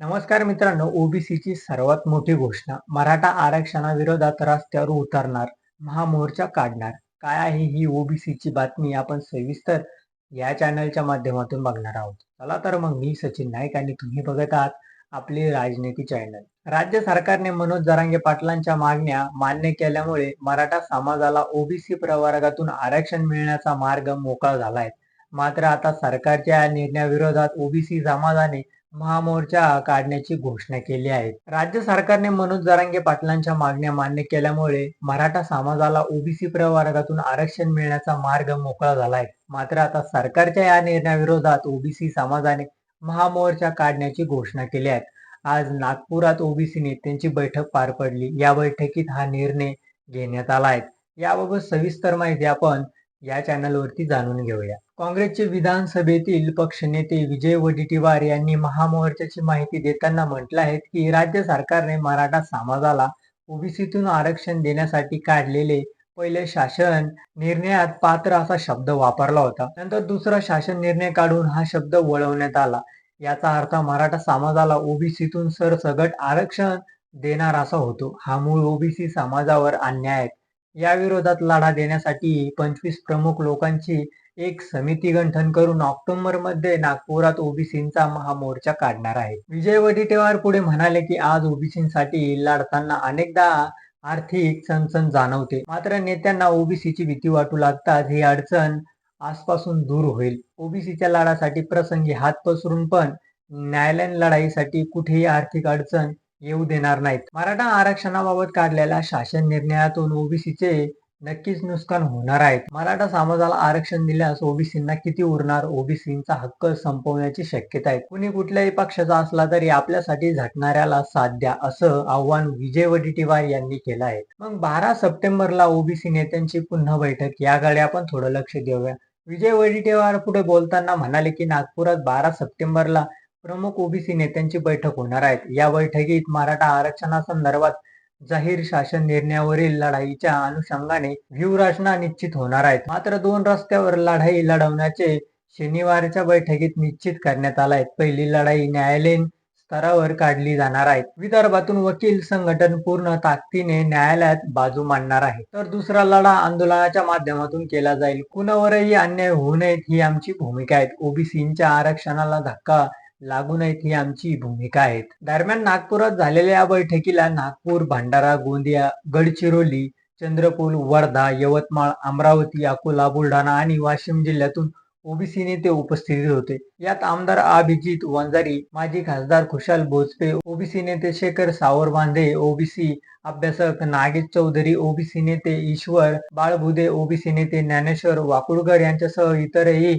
नमस्कार मित्रांनो ओबीसीची सर्वात मोठी घोषणा मराठा आरक्षणाविरोधात रस्त्यावर उतरणार महामोर्चा काढणार. काय आहे ही ओबीसीची बातमी आपण सविस्तर या चॅनलच्या माध्यमातून बघणार आहोत. चला तर मग मी सचिन नाईक आणि तुम्ही बघत आहात आपली राजनीती चॅनल राज्य सरकारने मनोज जरांगे पाटलांच्या मागण्या मान्य केल्यामुळे मराठा समाजाला ओबीसी प्रवर्गातून आरक्षण मिळण्याचा मार्ग मोकळा झालाय. मात्र आता सरकारच्या या निर्णयाविरोधात ओबीसी समाजाने महामोर्चा काढण्याची घोषणा केली आहे. राज्य सरकारने मनोज जरांगे पाटलांच्या मागण्या मान्य केल्यामुळे मराठा समाजाला ओबीसी प्रवर्गातून आरक्षण मिळण्याचा मार्ग मोकळा झालाय मात्र आता सरकारच्या या निर्णयाविरोधात ओबीसी समाजाने महामोर्चा काढण्याची घोषणा केली आहे. आज नागपुरात ओबीसी नेत्यांची बैठक पार पडली. या बैठकीत हा निर्णय घेण्यात आला आहे. याबाबत सविस्तर माहिती आपण या चॅनलवरती जाणून घेऊया. काँग्रेसचे विधानसभेतील पक्षनेते विजय वडेट्टीवार यांनी महामोर्चाची माहिती देताना म्हटलं आहे की राज्य सरकारने मराठा समाजाला ओबीसीतून आरक्षण देण्यासाठी काढलेले पहिले शासन निर्णयात पात्र असा शब्द वापरला होता. नंतर दुसरा शासन निर्णय काढून हा शब्द वळवण्यात आला. याचा अर्थ मराठा समाजाला ओबीसीतून सरसगट आरक्षण देणार असा होतो. हा मूळ ओबीसी समाजावर अन्याय आहे. या विरोधात लढा देण्यासाठी पंचवीस प्रमुख लोकांची एक समिती गंठन करून ऑक्टोबरमध्ये नागपुरात ओबीसींचा महामोर्चा काढणार आहे. विजय वडेट्टीवार पुढे म्हणाले की आज ओबीसींसाठी लढताना अनेकदा आर्थिक चणचण जाणवते. मात्र नेत्यांना ओबीसीची भीती वाटू लागतात ही अडचण आजपासून दूर होईल. ओबीसीच्या लढासाठी प्रसंगी हात पसरून पण न्यायालयीन लढाईसाठी कुठेही आर्थिक अडचण येऊ देणार नाहीत. मराठा आरक्षणाबाबत काढलेल्या शासन निर्णयातून ओबीसीचे नक्कीच नुकसान होणार आहे. मराठा समाजाला आरक्षण दिल्यास ओबीसींना किती उरणार? ओबीसींचा हक्क संपवण्याची शक्यता आहे. कुणी कुठल्याही पक्षाचा असला तरी आपल्यासाठी झटणाऱ्याला साथ द्या असं आव्हान विजय वडेट्टीवार यांनी केलं आहे. मग बारा सप्टेंबरला ओबीसी नेत्यांची पुन्हा बैठक याकडे आपण थोडं लक्ष देऊया. विजय वडेट्टीवार पुढे बोलताना म्हणाले की नागपुरात बारा सप्टेंबरला प्रमुख ओबीसी नेत्यांची बैठक होणार आहेत या बैठकीत मराठा आरक्षणासंदर्भात जाहीर शासन निर्णयावरील लढाईच्या अनुषंगाने व्यूहरचना निश्चित होणार आहेत. मात्र दोन रस्त्यावर लढाई लढवण्याचे शनिवारच्या बैठकीत निश्चित करण्यात आला आहे. पहिली लढाई न्यायालयीन स्तरावर काढली जाणार आहे. विदर्भातून वकील संघटन पूर्ण ताकदीने न्यायालयात बाजू मांडणार आहे. तर दुसरा लढा आंदोलनाच्या माध्यमातून केला जाईल. कुणावरही अन्याय होऊ नयेत ही आमची भूमिका आहे. ओबीसींच्या आरक्षणाला धक्का लागू नयेत ही आमची भूमिका आहे दरम्यान नागपुरात झालेल्या या बैठकीला नागपूर भंडारा गोंदिया गडचिरोली चंद्रपूर वर्धा यवतमाळ अमरावती अकोला बुलढाणा आणि वाशिम जिल्ह्यातून ओबीसी नेते उपस्थित होते. यात आमदार अभिजित वंजारी माजी खासदार खुशाल भोजपे ओबीसी नेते शेखर सावरबांधे ओबीसी अभ्यासक नागेश चौधरी ओबीसी नेते ईश्वर बाळबुदे ओबीसी नेते ज्ञानेश्वर वाकुळकर यांच्यासह इतरही